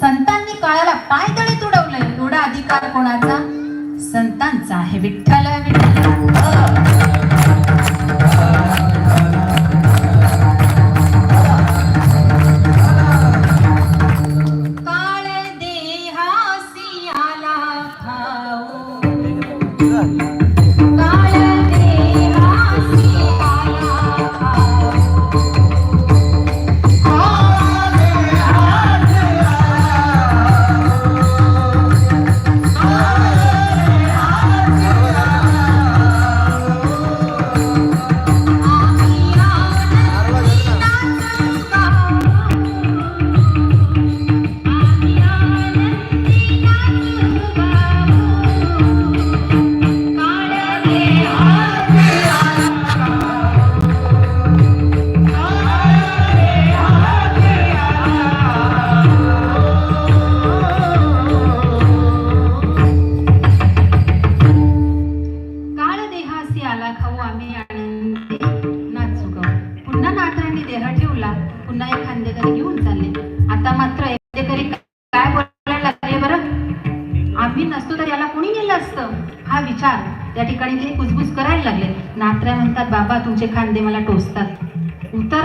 संतांनी काळाला पाय तळे तुडवलंय एवढा अधिकार कोणाचा? संतांचा आहे विठ्ठल विठ्ठल.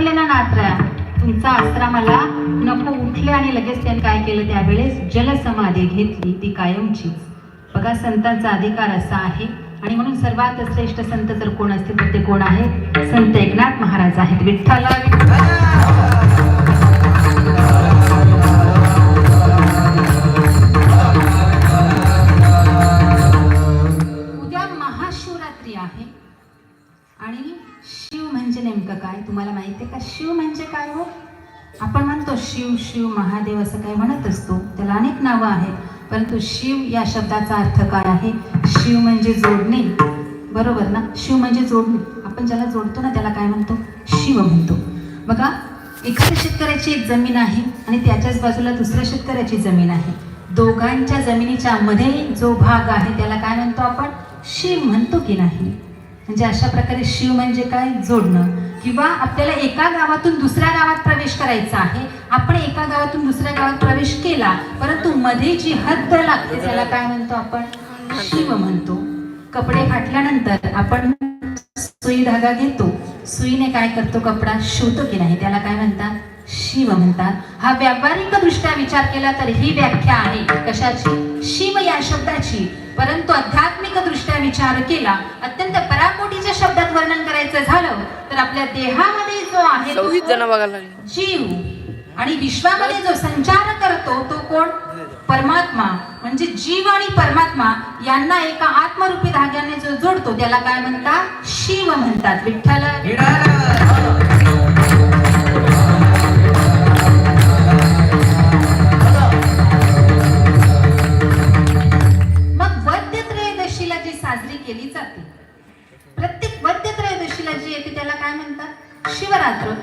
टोचतात ना नात्रा तुमचा आसरा मला नको उठले आणि लगेच त्यांनी काय केलं? त्यावेळेस जलसमाधी घेतली ती कायमचीच बघा संतांचा अधिकार असा आहे. आणि म्हणून सर्वात श्रेष्ठ संत जर कोण असतील तर ते कोण आहेत? संत एकनाथ महाराज आहेत. विठ्ठला विठ्ठला. तुम्हाला माहिती आहे का? शिव म्हणजे काय हो? आपण म्हणतो शिव शिव महादेव असं काय म्हणत असतो. त्याला अनेक नावं आहेत. परंतु शिव या शब्दाचा अर्थ काय आहे? शिव म्हणजे जोडणे. बरोबर ना? शिव म्हणजे जोडणे. आपण ज्याला जोडतो ना त्याला काय म्हणतो? शिव म्हणतो. बघा एखाद्या शेतकऱ्याची एक जमीन आहे आणि त्याच्याच बाजूला दुसऱ्या शेतकऱ्याची जमीन आहे. दोघांच्या जमिनीच्या मध्ये जो भाग आहे त्याला काय म्हणतो आपण? शिव म्हणतो की नाही. म्हणजे अशा प्रकारे शिव म्हणजे काय? जोडणं. किंवा आपल्याला एका गावातून दुसऱ्या गावात प्रवेश करायचा आहे आपण एका गावातून दुसऱ्या गावात प्रवेश केला परंतु मध्ये जी हद्द लागते त्याला काय म्हणतो आपण? शिव म्हणतो. कपडे फाटल्यानंतर आपण सुई धागा घेतो. सुईने काय करतो कपडा? शिवतो की नाही? त्याला काय म्हणतात? शिव म्हणतात. हा व्यावहारिक दृष्ट्या विचार केला तर ही व्याख्या आहे. कशाची? शिव या शब्दाची. परंतु आध्यात्मिक दृष्ट्या विचार केला अत्यंत पराकोटीच्या शब्दात वर्णन करायचं झालं तर आपल्या देहामध्ये जो आहे सव्वीस? जण बघायला जीव आणि विश्वामध्ये जो संचार करतो तो कोण? परमात्मा. म्हणजे जीव आणि परमात्मा यांना एका आत्मरूपी धाग्याने जो जोडतो त्याला काय म्हणतात? शिव म्हणतात. विठ्ठल. मग वद्य त्रयोदशीला जी साजरी केली जाते त्रयोदशीला जी येते त्याला काय म्हणतात? शिवरात्र.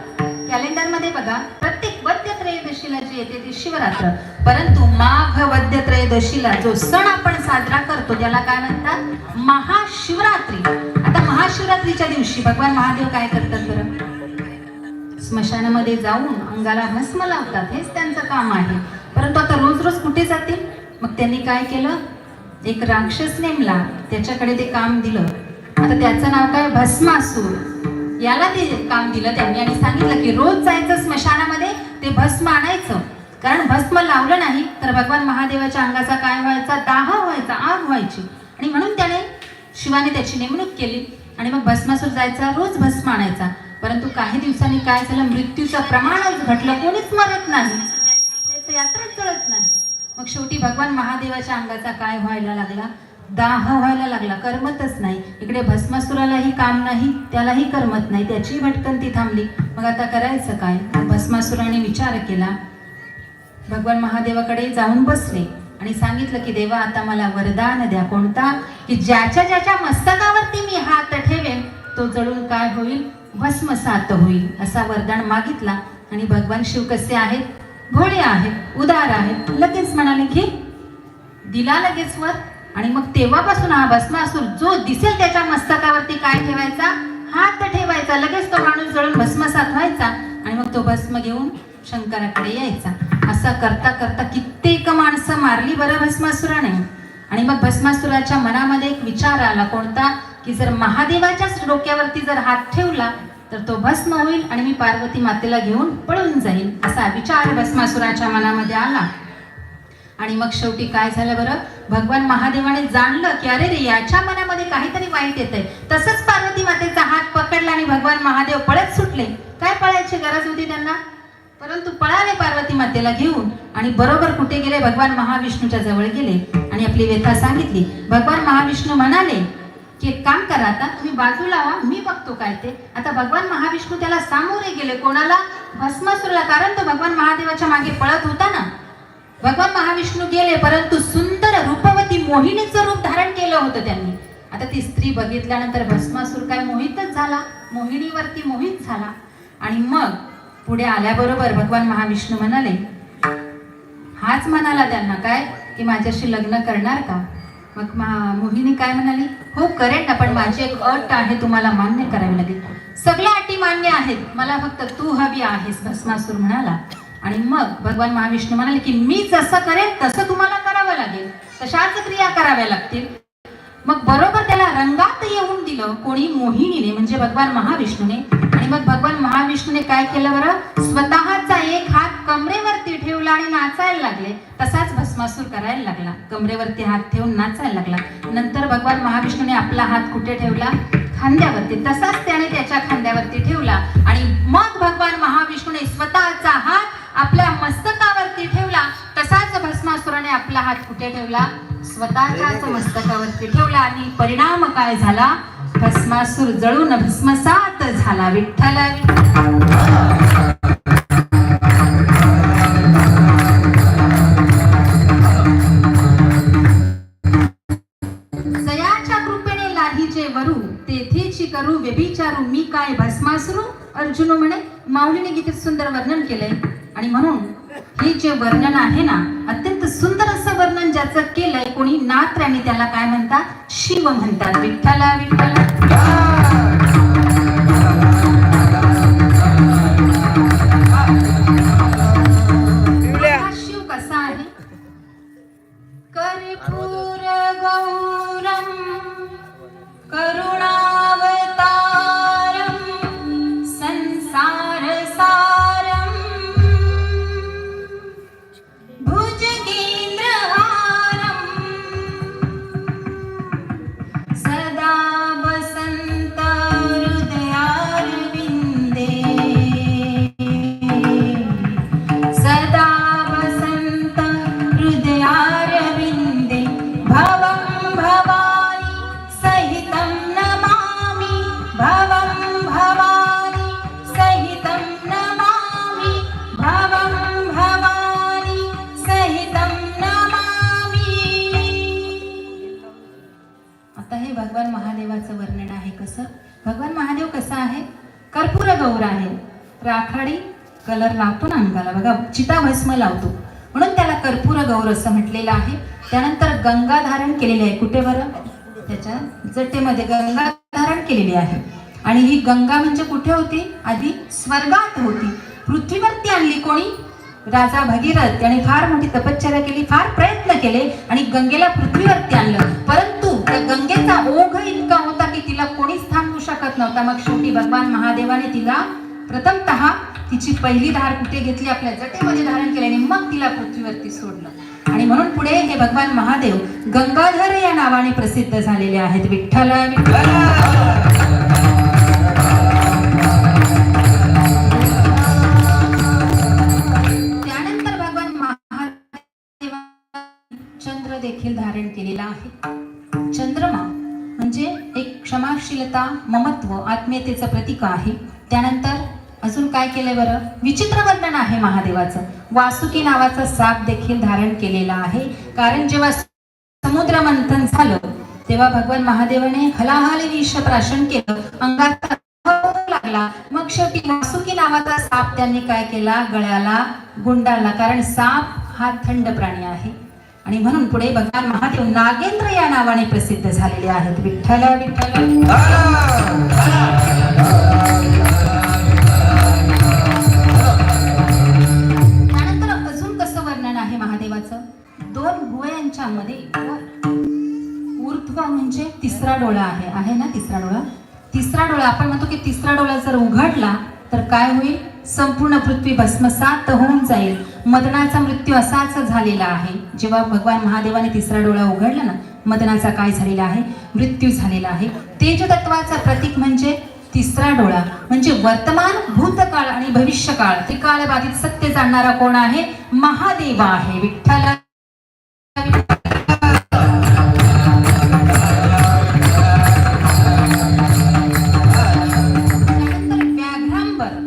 कॅलेंडरमध्ये बघा प्रत्येक वद्य त्रयोदशीला जी येते ती शिवरात्र. परंतु माघ वद्य त्रयोदशीला जो सण आपण साजरा करतो त्याला काय म्हणतात? महाशिवरात्री. आता महाशिवरात्रीच्या दिवशी भगवान महादेव काय करतात बरं? स्मशानामध्ये जाऊन अंगाला भस्म लावतात. हेच त्यांचं काम आहे. परंतु आता रोज रोज कुठे जातील? मग त्यांनी काय केलं? एक राक्षस नेमला. त्याच्याकडे ते काम दिलं. आता त्याचं नाव काय? भस्मासूर. याला ते काम दिलं त्यांनी. आणि सांगितलं की रोज जायचं स्मशानामध्ये ते भस्म आणायचं. कारण भस्म लावलं नाही तर भगवान महादेवाच्या अंगाचा काय व्हायचा? दाह व्हायचा आग व्हायची. आणि म्हणून त्याने शिवाने त्याची नेमणूक केली. आणि मग भस्मासूर जायचा रोज भस्म आणायचा. परंतु काही दिवसांनी काय झालं? मृत्यूचं प्रमाणच घटलं. कोणीच मरत नाही. त्याचं यात्राच कळत नाही. मग शेवटी भगवान महादेवाच्या अंगाचा काय व्हायला लागला? दाह व्हायला लागला करमतच नाही. इकडे भस्मासुरालाही काम नाही त्यालाही करमत नाही त्याची भटकंती थांबली. मग आता करायचं काय? भस्मासुराने विचार केला. भगवान महादेवाकडे जाऊन बसले आणि सांगितलं की देवा आता मला वरदान द्या. कोणता? की ज्याच्या ज्याच्या मस्तकावरती मी हात ठेवेन तो जळून काय होईल? भस्मसात होईल. असा वरदान मागितला आणि भगवान शिव कसे आहेत? भोळे आहेत उदार आहेत. लगेच म्हणाले की दिला लगेच वर. आणि मग तेव्हापासून हा भस्मासूर जो दिसेल त्याच्या मस्तकावरती काय ठेवायचा? हात ठेवायचा. लगेच तो माणूस जळून भस्मसात व्हायचा आणि मग तो भस्म घेऊन शंकराकडे यायचा. असा करता करता कित्येक माणसं मारली बरं भस्मासुराने. आणि मग भस्मासुराच्या मनामध्ये एक विचार आला कोणता? की जर महादेवाच्याच डोक्यावरती जर हात ठेवला तर तो भस्म होईल आणि मी पार्वती मातेला घेऊन पळून जाईल असा विचार भस्मासुराच्या मनामध्ये आला. आणि मग शेवटी काय झालं बरं? भगवान महादेवाने जाणलं की अरे रे याच्या मनामध्ये काहीतरी वाईट येतंय. तसंच पार्वती मातेचा हात पकडला आणि भगवान महादेव पळत सुटले. काय पळायची गरज होती त्यांना? परंतु पळाले पार्वती मातेला घेऊन आणि बरोबर कुठे गेले? भगवान महाविष्णूच्या जवळ गेले आणि आपली व्यथा सांगितली. भगवान महाविष्णू म्हणाले की एक काम करा आता तुम्ही बाजूला व्हा मी बघतो काय ते. आता भगवान महाविष्णू त्याला सामोरे गेले. कोणाला? भस्मासुरला. कारण तो भगवान महादेवाच्या मागे पळत होता भगवान महाविष्णू गेले परंतु सुंदर रूपवती मोहिनीचं रूप धारण केलं होतं त्यांनी. आता ती स्त्री बघितल्यानंतर भस्मासूर काय मोहितच झाला? मोहिनीवरती मोहित झाला. आणि मग पुढे आल्याबरोबर भगवान महाविष्णू म्हणाले हाच म्हणाला त्यांना काय? की माझ्याशी लग्न करणार का? मग मा- मोहिनी काय म्हणाली हो करेन ना पण माझी एक अट आहे तुम्हाला मान्य करावी लागेल. सगळ्या अटी मान्य आहेत. मला फक्त तू हवी आहेस भस्मासूर म्हणाला. आणि मग भगवान महाविष्णू म्हणाले की मी जसं करेन तसं तुम्हाला करावं लागेल. तशाच क्रिया कराव्या लागतील. मग बरोबर त्याला रंगात येऊन दिलं कोणी मोहिनीने म्हणजे भगवान महाविष्णूने. आणि मग भगवान महाविष्णूने काय केलं बरं? स्वतःचा एक हात कमरेवरती ठेवला आणि नाचायला लागले. तसाच भस्मासूर करायला लागला. कमरेवरती हात ठेवून नाचायला लागला. नंतर भगवान महाविष्णूने आपला हात कुठे ठेवला? खांद्यावरती. तसाच त्याने त्याच्या खांद्यावरती ठेवला. आणि मग भगवान महाविष्णूने स्वतःचा हात आपल्या मस्तकावरती ठेवला तसाच भस्मासुराने आपला हात कुठे ठेवला? स्वतःच्याच मस्तकावरती ठेवला आणि परिणाम काय झाला? भस्मासूर जळून भस्मसात झाला विठ्ठल. जयाच्या कृपेने लाहीचे वरू तेथेची करू व्यभिचारू मी काय भस्मासुरू? अर्जुन म्हणे माऊलीने गीतेत सुंदर वर्णन केलंय. आणि म्हणून हे जे वर्णन आहे ना अत्यंत सुंदर असं वर्णन ज्याचं केलंय कोणी नात्र्याने त्याला काय म्हणतात? शिव म्हणतात. विठ्ठला विठ्ठला. लावतो. म्हणून त्याला कर्पूर गौर असं म्हटलेलं आहे. त्यानंतर गंगा धारण केलेली आहे. कुठे बरं? त्याच्या जटेमध्ये गंगा धारण केलेली आहे. आणि ही गंगा म्हणजे कुठे होती? आधी स्वर्गात होती. पृथ्वीवरती आणली कोणी? राजा भगीरथ. त्याने फार मोठी तपश्चर्या केली फार प्रयत्न केले आणि गंगेला पृथ्वीवरती आणलं. परंतु त्या गंगेचा ओघ इतका होता की तिला कोणीच थांबवू शकत नव्हता. मग शेवटी भगवान महादेवाने तिला प्रथमतः तिची पहिली धार कुठे घेतली? आपल्या जटेमध्ये धारण केली आणि मग तिला पृथ्वीवरती सोडलं. आणि म्हणून पुढे हे भगवान महादेव गंगाधर या नावाने प्रसिद्ध झालेले आहेत. विठ्ठल विठ्ठल! त्यानंतर भगवान महादेव चंद्र देखील धारण केलेला आहे. चंद्रमा म्हणजे एक क्षमाशीलता ममत्व आत्मीयतेचं प्रतीक आहे. त्यानंतर अजून काय केलंय बरं? विचित्र वर्णन आहे महादेवाचं. वासुकी नावाचा साप देखील धारण केलेला आहे. कारण जेव्हा समुद्र मंथन झालं तेव्हा भगवान महादेवाने हलाहल विष प्राशन केलं. अंगात लागला. मग शेवटी वासुकी नावाचा साप त्यांनी काय केला? गळ्याला गुंडाळला. कारण साप हा थंड प्राणी आहे. आणि म्हणून पुढे भगवान महादेव नागेंद्र या नावाने प्रसिद्ध झालेले आहेत. विठ्ठल विठ्ठल. महादेवाचं. दोन भुवयांच्या मध्ये ऊर्ध्वा म्हणजे तिसरा डोळा आहे. आहे ना तिसरा डोळा? तिसरा डोळा आपण म्हणतो की तिसरा डोळा जर उघडला तर काय होईल? संपूर्ण पृथ्वी भस्मसात होऊन जाईल. मदनाचा मृत्यू असाच झालेला आहे. जेव्हा भगवान महादेवाने तिसरा डोळा उघडला ना मदनाचा काय झालेला आहे? मृत्यू झालेला आहे. तेज तत्वाचं प्रतीक म्हणजे तिसरा डोळा. म्हणजे वर्तमान भूतकाळ आणि भविष्यकाळ. त्रिकाळ बाधित सत्य जाणणारा कोण आहे? महादेवा आहे. विठ्ठला.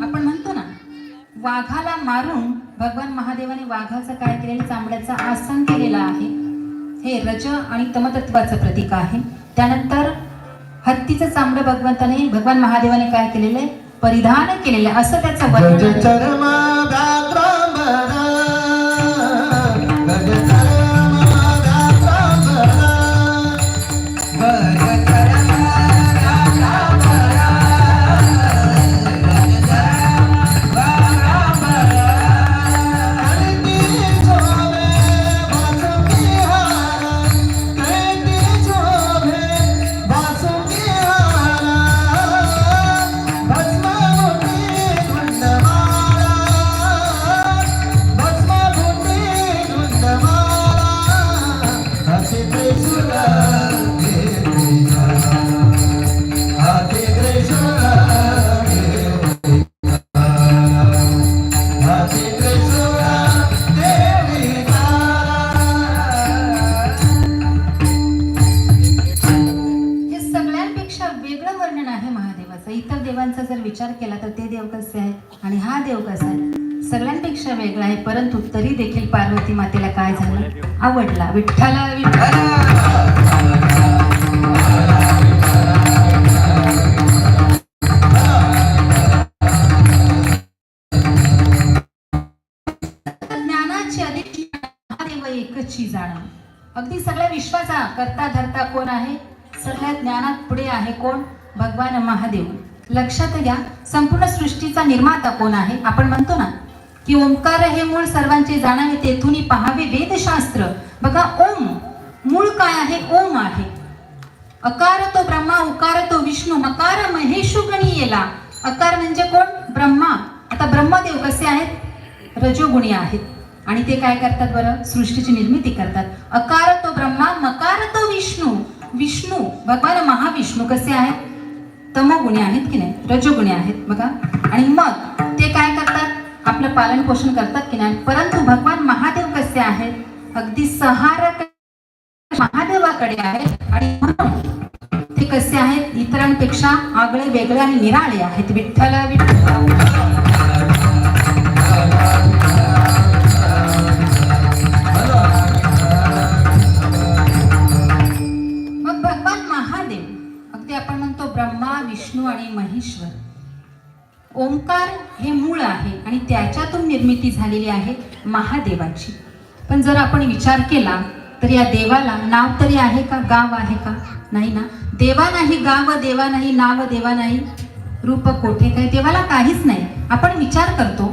आपण म्हणतो ना वाघाला मारून भगवान महादेवाने वाघाचं काय केलेलं? चांबड्याचं आसन केलेलं आहे. हे रज आणि तमतत्वाचं प्रतीक आहे. त्यानंतर हत्तीचं चांबडं भगवंताने भगवान महादेवाने काय केलेलं आहे? परिधान केलेलं आहे. असं त्याचं वर्णन आवडला विठ्ठला विठ्ठला. ज्ञानाची महादेव एकची जाणं अगदी सगळ्या विश्वाचा करता धरता कोण आहे? सगळ्या ज्ञानात पुढे आहे कोण? भगवान महादेव. लक्षात घ्या संपूर्ण सृष्टीचा निर्माता कोण आहे? आपण म्हणतो ना की ओंकार हे मूळ सर्वांचे जाणावे तेथून पहावे वेदशास्त्र. बघा ओम मूळ काय आहे? ओम आहे. अकार तो ब्रह्मा उकार तो विष्णू मकार महेशु गणी येला अकार म्हणजे कोण? ब्रह्मा. आता ब्रह्मदेव कसे आहेत? रजोगुणी आहेत. आणि ते काय करतात बरं? सृष्टीची निर्मिती करतात. अकार तो ब्रह्मा मकार तो विष्णू. विष्णू भगवान महाविष्णू कसे आहेत? तमोगुणी आहेत की नाही? रजोगुणी आहेत. बघा. आणि मग ते काय करतात? आपलं पालन पोषण करतात की नाही? परंतु भगवान महादेव कसे आहेत? अगदी सहारक महादेवाकडे आहेत आणि म्हणून ते कसे आहेत? इतरांपेक्षा आगळे वेगळे आणि निराळे आहेत. विठ्ठल विठ्ठल. मग भगवान महादेव अगदी आपण म्हणतो ब्रह्मा विष्णू आणि महेश्वर ओंकार हे मूळ आहे आणि त्याच्यातून निर्मिती झालेली आहे महादेवाची. पण जर आपण विचार केला तर या देवाला नाव तरी आहे का गाव आहे का? नाही ना? देवा नाही गाव देवा नाही नाव देवा नाही रूप कोठे काही देवाला काहीच नाही. आपण विचार करतो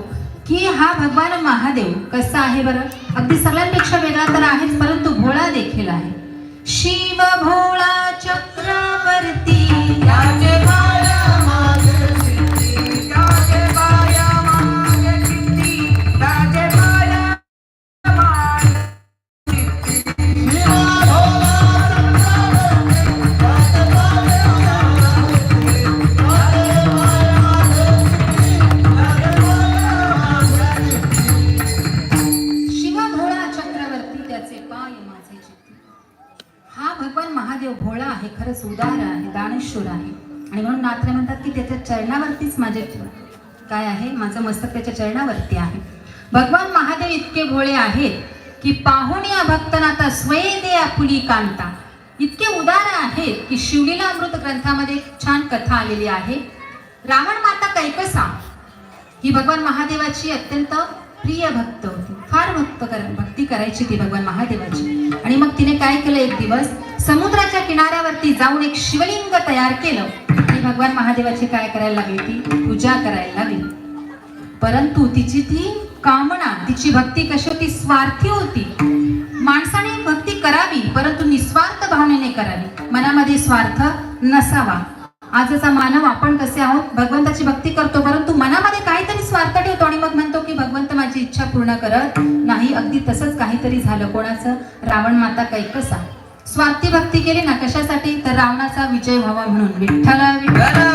की हा भगवान महादेव कसा आहे बरं? अगदी सगळ्यांपेक्षा वेगळा तर आहेच परंतु भोळा देखील आहे. शिव भोळा चक्रवर्ती महादेव भोळा आहे खरंच उदार आहे दानेश्वर आहे. आणि म्हणून नाथरे म्हणतात की त्याच्या चरणावरतीच माझे काय आहे? माझं मस्तक त्याच्या चरणावरती आहे. भगवान महादेव इतके भोळे आहेत की पाहुणे या भक्तनाथा स्वयं आपुली कांता. इतके उदार आहेत की शिवलीला अमृत ग्रंथामध्ये एक छान कथा आलेली आहे. रावण माता कैकसा ही भगवान महादेवाची अत्यंत प्रिय भक्त होती. फार भक्त कर भक्ती करायची ती भगवान महादेवाची. आणि मग तिने काय केलं एक दिवस? समुद्राच्या किनाऱ्यावरती जाऊन एक शिवलिंग तयार केलं. की भगवान महादेवाची काय करायला लागली? ती पूजा करायला लागली. परंतु तिची ती कामना तिची भक्ती कशी होती? स्वार्थी होती. माणसाने भक्ती करावी परंतु निस्वार्थ भावनेने करावी. मनामध्ये स्वार्थ नसावा. आजचा मानव आपण कसे आहोत? भगवंताची भक्ती करतो परंतु मनामध्ये काहीतरी स्वार्थ ठेवतो आणि मग म्हणतो की भगवंत माझी इच्छा पूर्ण करत नाही. अगदी तसंच काहीतरी झालं. कोणाचं? रावण माता कैकसा. स्वार्थी भक्ती केली ना कशासाठी? तर रावणाचा विजय व्हावा म्हणून. विठ्ठला विठ्ठला.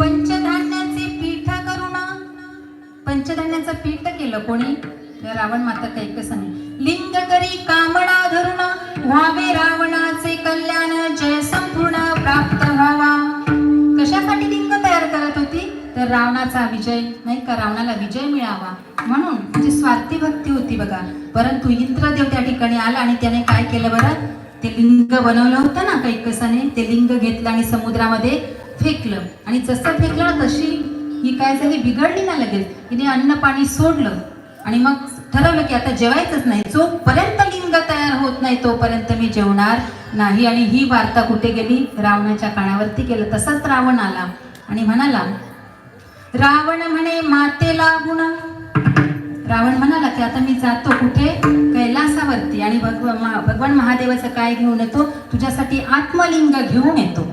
पंचधान्याचे पीठ करुणा. पंचधान्याचं पीठ केलं कोणी? तर रावण माता कैकसाने. लिंग करी कामना धरुण. व्हावे रावणाचे कल्याण जय संपूर्ण प्राप्त तर रावणाचा विजय नाही का? रावणाला विजय मिळावा. म्हणून म्हणजे स्वार्थी भक्ती होती बघा. परंतु इंद्रदेव त्या ठिकाणी आला आणि त्याने काय केलं बरं? ते लिंग बनवलं होतं ना कैकसाने. ते लिंग घेतलं आणि समुद्रामध्ये फेकलं. आणि जसं फेकलं ना तशी ही काय झाली? बिघडली ना लगेच. तिने अन्न पाणी सोडलं. आणि मग ठरवलं की आता जेवायचंच नाही. जोपर्यंत लिंग तयार होत नाही तोपर्यंत मी जेवणार नाही. आणि ही वार्ता कुठे गेली? रावणाच्या कानावरती केलं तसाच रावण आला आणि म्हणाला रावण म्हणे मातेला गुण रावण म्हणाला की आता मी जातो कुठे? कैलासावरती. आणि भगवान भगवान महादेवाचं काय घेऊन येतो? तुझ्यासाठी आत्मलिंग घेऊन येतो.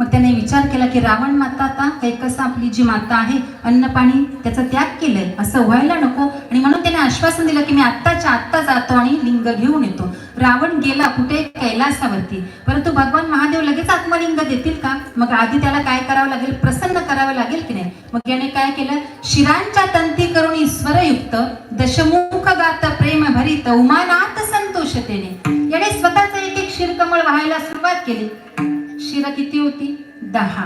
मग त्याने विचार केला की रावण माता आता कसं आपली जी माता आहे अन्न पाणी त्याचा त्याग केलंय. असं व्हायला नको. आणि म्हणून त्याने आश्वासन दिलं की मी आत्ताच्या आत्ता जातो आणि लिंग घेऊन येतो. रावण गेला कुठे कैलासावरती? परंतु भगवान महादेव लगेच आत्मलिंग देतील का? मग आधी त्याला काय करावं लागेल? प्रसन्न करावं लागेल की नाही? मग याने काय केलं? शिरांच्या तंती करून ईश्वरयुक्त दशमुख गात प्रेम भरित उमानात संतोषतेने. याने स्वतःच एक एक शिरकमळ व्हायला सुरुवात केली. शिरा किती होती? दहा.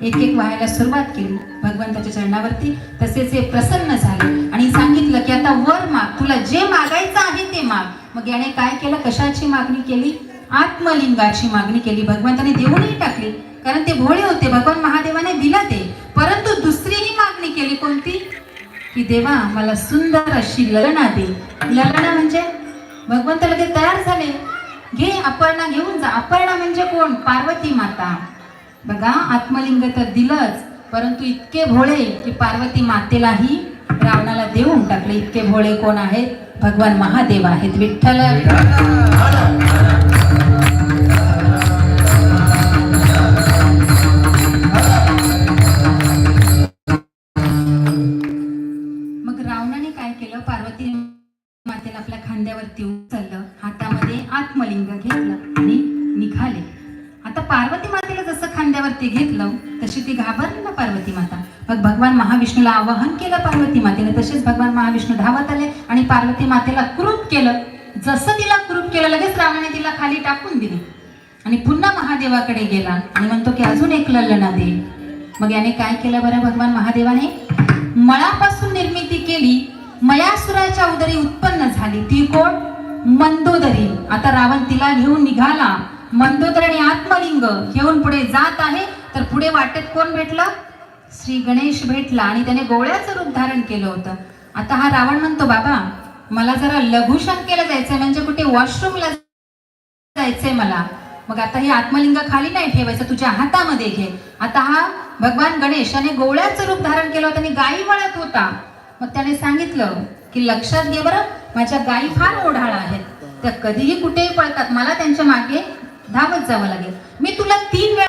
एक एक व्हायला सुरुवात केली. भगवंताच्या चरणावरती तसेच हे प्रसन्न झाले. आणि सांगितलं की आता वर माग तुला जे मागायचं आहे ते माग. मग याने काय केलं? कशाची मागणी केली? आत्मलिंगाची मागणी केली. भगवंताने देऊनही टाकली. कारण ते भोळे होते. भगवान महादेवाने दिलं ते. परंतु दुसरीही मागणी केली कोणती? की देवा मला सुंदर अशी ललना दे. ललना म्हणजे? भगवंत लगेच तयार झाले. घे अपर्णा घेऊन जा. अपर्णा म्हणजे कोण? पार्वती माता. बघा आत्मलिंग तर दिलंच परंतु इतके भोळे की पार्वती मातेलाही रावणाला देऊन टाकले. इतके भोळे कोण आहेत? भगवान महादेव आहेत विठ्ठल. मग रावणाने काय केलं? पार्वती मातेला आपल्या खांद्यावरती उचललं हातामध्ये आत्मलिंग घेतलं आणि निघाले. आता पार्वती मातेला जसं खांद्यावरती घेतलं तशी ती घाबरली ना पार्वती माता. मग भगवान महाविष्णूला आवाहन केलं पार्वती मातेने तसेच भगवान महाविष्णू धावत आले आणि पार्वती मातेला क्रूप केलं. जसं तिला क्रूप केलं लगेच रामाने तिला खाली टाकून दिली. आणि पुन्हा महादेवाकडे गेला आणि म्हणतो की अजून एक ललना दे. मग याने काय केलं बरं भगवान महादेवाने? मळापासून निर्मिती केली मयासुराच्या उदरी उत्पन्न झाली. ती कोण? मंदोदरी. आता रावण तिला घेऊन निघाला. मंदोदर आणि आत्मलिंग घेऊन पुढे जात आहे. तर पुढे वाटेत कोण भेटला? श्री गणेश भेटला आणि त्याने गोळ्याचं रूप धारण केलं होतं. आता हा रावण म्हणतो बाबा मला जरा लघुशंकेला जायचंय म्हणजे कुठे वॉशरूमला जायचंय मला. मग आता हे आत्मलिंग खाली नाही ठेवायचं तुझ्या हातामध्ये घे. आता हा भगवान गणेश याने गोळ्याचं रूप धारण केलं होतं आणि गायी वळत होता. मग त्याने सांगितलं की लक्षात घे बरं माझ्या गायी फार ओढाळ आहेत. त्या कधीही कुठेही पळतात. मला त्यांच्या मागे धावत जावं लागेल. मी तुला तीन वेळा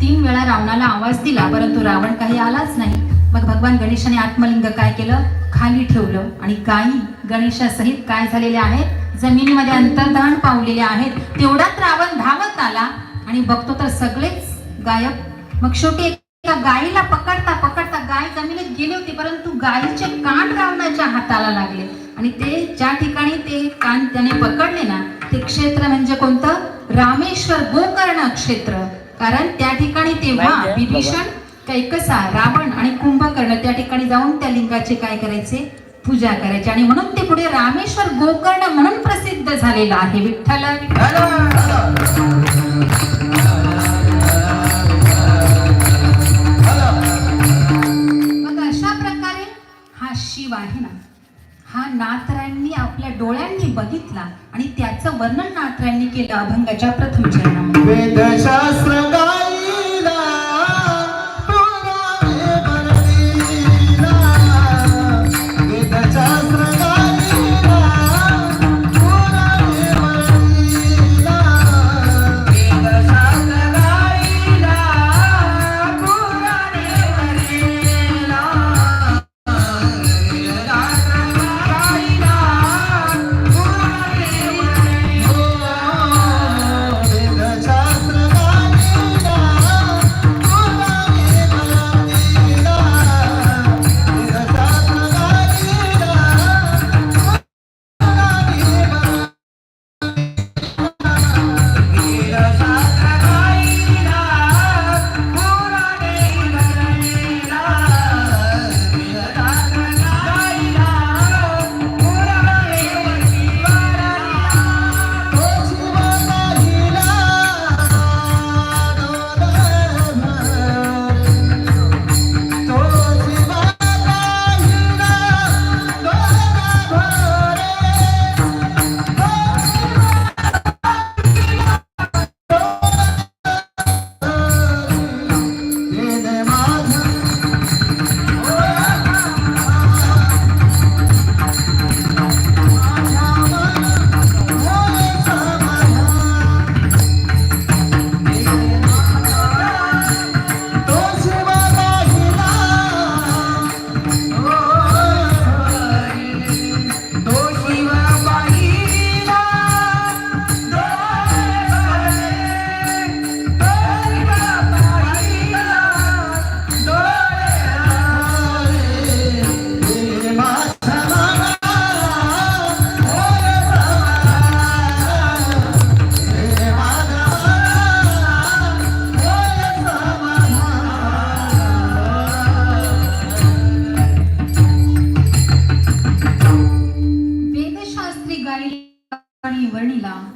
तीन वेळा रावणाला आवाज दिला परंतु रावण काही आलाच नाही. मग भगवान गणेशाने आत्मलिंग काय केलं? खाली ठेवलं आणि गायी गणेशासहित काय झालेले आहेत? जमिनीमध्ये अंतर्धान पावलेले आहेत. तेवढाच रावण धावत आला आणि बघतो तर सगळेच गायब. मग शेवटी एका गायीला पकडता पकडता गाय जमिनीत गेली होती परंतु गायीचे कान रावणाच्या हाताला लागले. आणि ते ज्या ठिकाणी ते कान त्याने पकडले ना ते क्षेत्र म्हणजे कोणतं? रामेश्वर गोकर्ण क्षेत्र. कारण त्या ठिकाणी तेव्हा विभीषण कैकसा रावण आणि कुंभकर्ण त्या ठिकाणी जाऊन त्या लिंगाचे काय करायचे? पूजा करायचे. आणि म्हणून ते पुढे रामेश्वर गोकर्ण म्हणून प्रसिद्ध झालेलं आहे. विठ्ठल! नाथरायांनी आपल्या डोळ्यांनी बघितला आणि त्याचं वर्णन नाथरायांनी केलं अभंगाच्या प्रथम चरणामध्ये.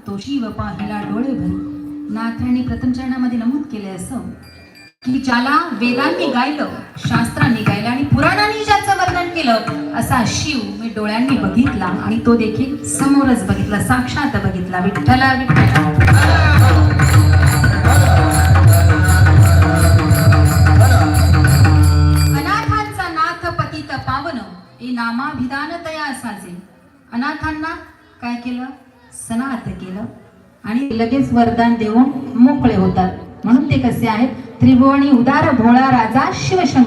तो शिव पाहिला डोळे भरी नाथांनी प्रथम चरणामध्ये नमूद केले असं की ज्याला वेदांनी गायलं शास्त्रांनी गायलं आणि पुराणांनी ज्याचं वर्णन केलं असा शिव मी डोळ्यांनी बघितला आणि तो देखील समोरच बघितला साक्षात बघितला विठ्ठला विठ्ठला. अनाथांचा नाथ पतित पावन हे नामाभिधान तया साजे. अनाथांना काय केलं? सनाथ केलं. आणि लगेच वरदान देऊन मोकळे होतात. म्हणून ते कसे आहेत? त्रिभुवनी उदार भोळा राजा शिवशंकर.